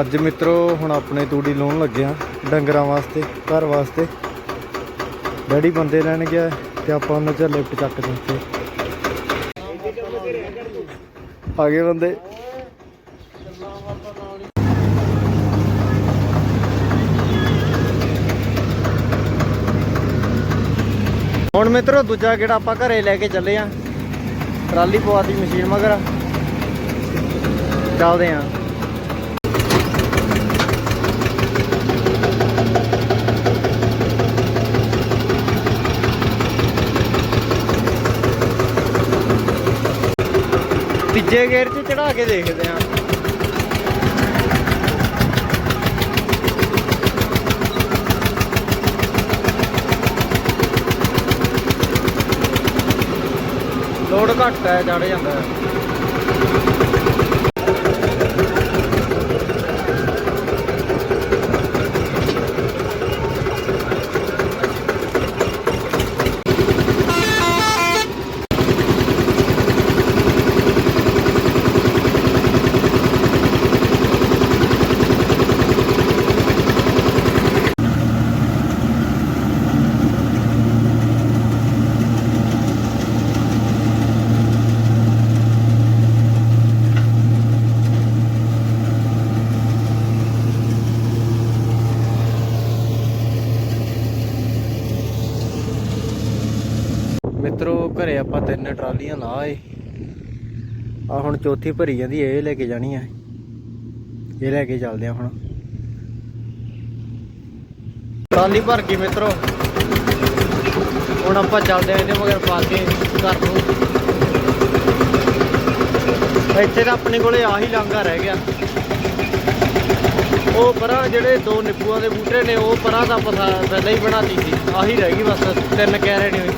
ਅੱਜ ਮਿੱਤਰੋ, ਹੁਣ ਆਪਣੇ ਤੂੜੀ ਲਾਉਣ ਲੱਗਿਆ ਡੰਗਰਾਂ ਵਾਸਤੇ, ਘਰ ਵਾਸਤੇ। ਡੈਡੀ ਬੰਦੇ ਲੈਣ ਗਿਆ ਤੇ ਆਪਾਂ ਉਹਨਾਂ ਚ ਲਿਫਟ ਚੱਕ ਦਿੱਤੇ ਆ। ਗਏ ਬੰਦੇ। ਹੁਣ ਮਿੱਤਰੋ, ਦੂਜਾ ਕਿਹੜਾ ਆਪਾਂ ਘਰੇ ਲੈ ਕੇ ਚੱਲੇ ਆ ਟਰਾਲੀ ਪਵਾਤੀ ਮਸ਼ੀਨ ਮਗਰ। ਚੱਲਦੇ ਆ ਤੀਜੇ ਗੇਅਰ 'ਚ ਚੜਾ ਕੇ ਦੇਖਦੇ ਆ ਲੋਡ ਘੱਟ ਹੈ ਚੜ ਜਾਂਦਾ ਮਿੱਤਰੋ, ਘਰੇ ਆਪਾਂ ਤਿੰਨ ਟਰਾਲੀਆਂ ਲਾਏ ਆ ਹੁਣ ਚੌਥੀ ਭਰੀ ਜਾਂਦੀ ਇਹ ਲੈ ਕੇ ਜਾਣੀ ਆ। ਇਹ ਲੈ ਕੇ ਚੱਲਦੇ ਆ ਹੁਣ। ਟਰਾਲੀ ਭਰ ਗਈ ਮਿੱਤਰੋ। ਹੁਣ ਆਪਾਂ ਚੱਲਦੇ ਆ ਇਹਦੇ ਮਗਰ ਪਾ ਕੇ ਘਰ ਨੂੰ। ਇੱਥੇ ਤਾਂ ਆਪਣੇ ਕੋਲੇ ਆਹੀ ਲਾਂਘਾ ਰਹਿ ਗਿਆ। ਉਹ ਪਰਾਂ ਜਿਹੜੇ ਦੋ ਨਿੰਬੂਆਂ ਦੇ ਬੂਟੇ ਨੇ, ਉਹ ਪਰਾਂ ਦਾ ਪਸਾ ਪਹਿਲਾਂ ਹੀ ਬਣਾਤੀ ਸੀ। ਆਹੀ ਰਹਿ ਗਈ ਬਸ, ਤਿੰਨ ਕਹਿ ਰਹੇ ਨੇ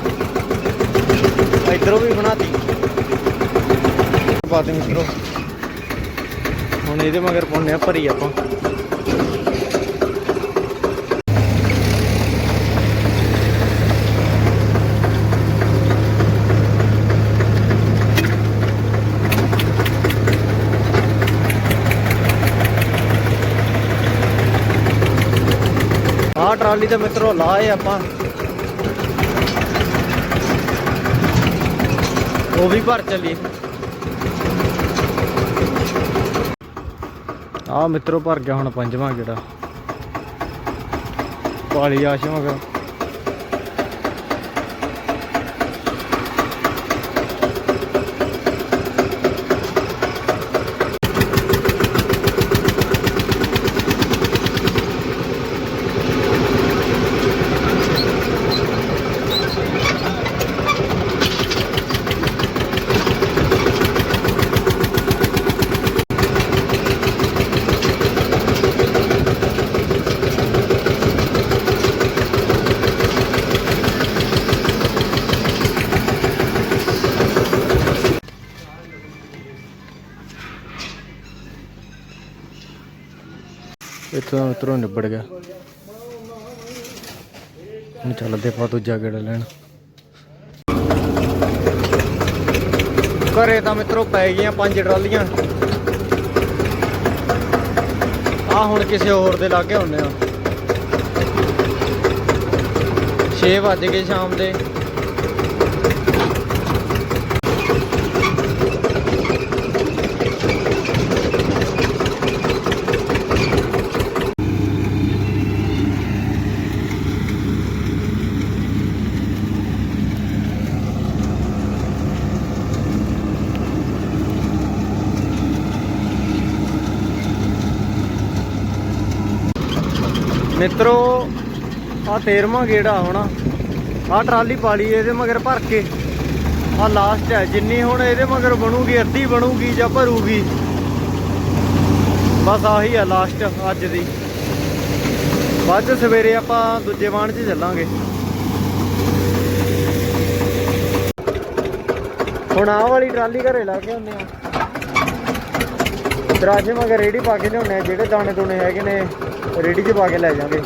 ਇਧਰੋਂ ਵੀ ਬਣਾਤੀ। ਬਾਤ ਮਿੱਤਰੋ। ਹੁਣ ਇਹਦੇ ਮਗਰ ਪਾਉਣੇ ਆ ਭਰੀ ਆਪਾਂ। ਆਹ ਟਰਾਲੀ ਤੇ ਮਿੱਤਰੋ ਲਾਏ ਆਪਾਂ। ਉਹ ਵੀ ਭਰ ਚੱਲੀ। ਆ ਮਿੱਤਰੋ ਭਰ ਗਿਆ ਹੁਣ ਪੰਜਵਾਂ ਕਿਹੜਾ ਪਾਲੀ ਆਸ਼ਮ ਇੱਥੋਂ ਮਿੱਤਰੋ ਨਿਬੜ ਗਿਆ। ਹੁਣ ਚੱਲਦੇ ਪਾ ਦੂਜਾ ਗੇੜਾ ਲੈਣ। ਘਰੇ ਤਾਂ ਮਿੱਤਰੋ ਪੈ ਗਈਆਂ ਪੰਜ ਟਰਾਲੀਆਂ। ਆ ਹੁਣ ਕਿਸੇ ਹੋਰ ਦੇ ਲਾਗੇ ਹੁੰਨੇ ਆ। 6 ਵੱਜ ਗਏ ਸ਼ਾਮ ਦੇ। ਮਿੱਤਰੋ ਆ 13ਵਾਂ ਗੇੜਾ ਹੋਣਾ। ਆ ਟਰਾਲੀ ਪਾਲੀ ਇਹਦੇ ਮਗਰ ਭਰ ਕੇ। ਆ ਲਾਸਟ ਹੈ ਜਿੰਨੀ ਹੁਣ ਇਹਦੇ ਮਗਰ ਬਣੂਗੀ, ਅੱਧੀ ਬਣੂਗੀ ਜਾਂ ਭਰੂਗੀ। ਬਸ ਆਹੀ ਆ ਲਾਸਟ ਅੱਜ ਦੀ। ਬਾਅਦ ਚ ਸਵੇਰੇ ਆਪਾਂ ਦੂਜੇ ਵਾਹਣ 'ਚ ਚੱਲਾਂਗੇ। ਹੁਣ ਆਹ ਵਾਲੀ ਟਰਾਲੀ ਘਰੇ ਲਾ ਕੇ ਆਉਂਦੇ ਆ। ਦਰਾਜੇ ਮਗਰ ਰੇੜੀ ਪਾ ਕੇ ਲਿਆਉਂਦੇ ਆ, ਜਿਹੜੇ ਦਾਣੇ ਦੂਣੇ ਹੈਗੇ ਨੇ। ਰੇੜੀ 'ਚ ਪਾ ਕੇ ਲੈ ਜਾਵਾਂਗੇ।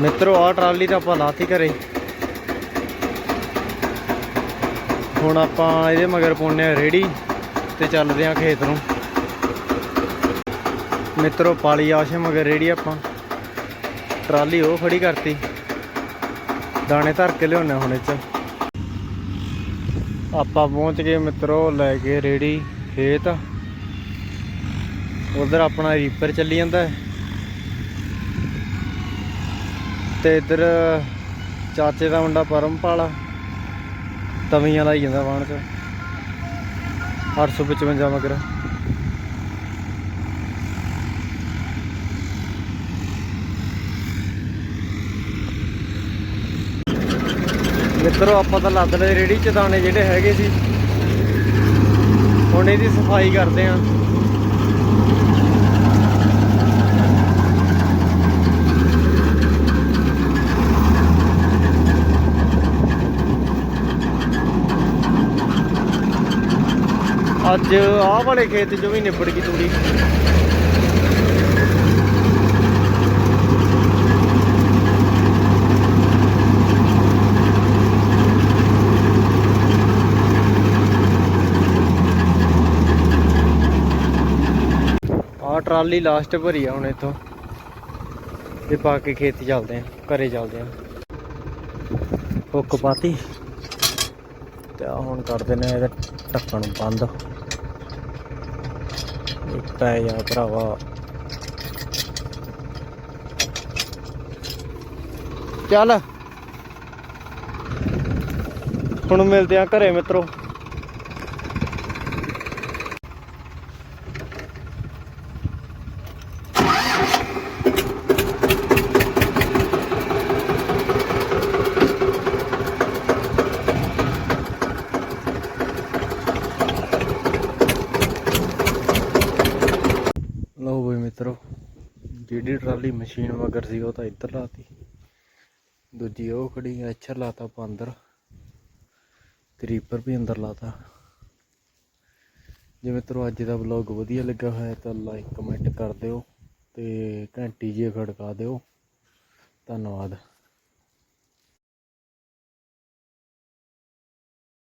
ਮਿੱਤਰੋ ਆ ਟਰਾਲੀ ਤਾਂ ਆਪਾਂ ਲਾਤੀ ਘਰੇ। ਹੁਣ ਆਪਾਂ ਇਹਦੇ ਮਗਰ ਪਾਉਨੇ ਆ ਰੇੜੀ ਤੇ ਚੱਲਦੇ ਆ ਖੇਤ ਨੂੰ। ਮਿੱਤਰੋ ਪਾਲੀ ਆਸ਼ੇ ਮਗਰ ਰੇੜੀ ਆਪਾਂ। ਟਰਾਲੀ ਉਹ ਖੜੀ ਕਰਤੀ। ਦਾਣੇ ਧਰ ਕੇ ਲਿਆਉਣੇ ਹੁਣ ਚ। ਆਪਾਂ ਪਹੁੰਚ ਗਏ ਮਿੱਤਰੋ, ਲੈ ਕੇ ਰੇੜੀ, ਖੇਤ। ਉਧਰ ਆਪਣਾ ਰੀਪਰ ਚੱਲੀ ਜਾਂਦਾ ਹੈ। ਤੇ ਇੱਧਰ ਚਾਚੇ ਦਾ ਮੁੰਡਾ ਪਰਮਪਾਲ, ਤਵੀਆਂ ਲਾਈ ਜਾਂਦਾ ਵਾਣ ਚ। 855 ਮਗਰ। ਮਿੱਤਰੋ ਆਪਾਂ ਤਾਂ ਲੱਦ ਲਏ ਰੇੜੀ ਚ, ਦਾਣੇ ਜਿਹੜੇ ਹੈਗੇ ਸੀ। ਹੁਣ ਇਹਦੀ ਸਫ਼ਾਈ ਕਰਦੇ ਆਂ। ਅੱਜ ਆਹ ਵਾਲੇ ਖੇਤ ਚੋਂ ਵੀ ਨਿਬੜ ਗਈ ਤੂੜੀ। ਆਹ ਟਰਾਲੀ ਲਾਸਟ ਭਰੀ ਆ ਹੁਣ ਇੱਥੋਂ। ਤੇ ਪਾ ਕੇ ਖੇਤ ਚੱਲਦੇ ਆ, ਘਰੇ ਚੱਲਦੇ ਆ। ਹੁੱਕ ਪਾਤੀ। ਤੇ ਆ ਹੁਣ ਕਰਦੇ ਨੇ ਇਹਦਾ ਢੱਕਣ ਬੰਦ। ਪੈ ਜਾ ਭਰਾਵਾ। ਚੱਲ। ਹੁਣ ਮਿਲਦੇ ਆ ਘਰੇ ਮਿੱਤਰੋ। ਮਿੱਤਰੋ, ਜਿਹੜੀ ਟਰਾਲੀ ਮਸ਼ੀਨ ਮਗਰ ਸੀ, ਉਹ ਤਾਂ ਇੱਧਰ ਲਾਤੀ। ਦੂਜੀ ਉਹ ਖੜੀ ਆ ਇੱਛਰ ਲਾਤਾ ਆਪਾਂ ਅੰਦਰ। ਕਰੀਪਰ ਵੀ ਅੰਦਰ ਲਾਤਾ। ਜੇ ਮਿੱਤਰੋ, ਅੱਜ ਦਾ ਵਲੌਗ ਵਧੀਆ ਲੱਗਾ ਹੋਇਆ, ਤਾਂ ਲਾਈਕ ਕਮੈਂਟ ਕਰ ਦਿਓ ਤੇ ਘੰਟੀ ਜੇ ਖੜਕਾ ਦਿਓ। ਧੰਨਵਾਦ।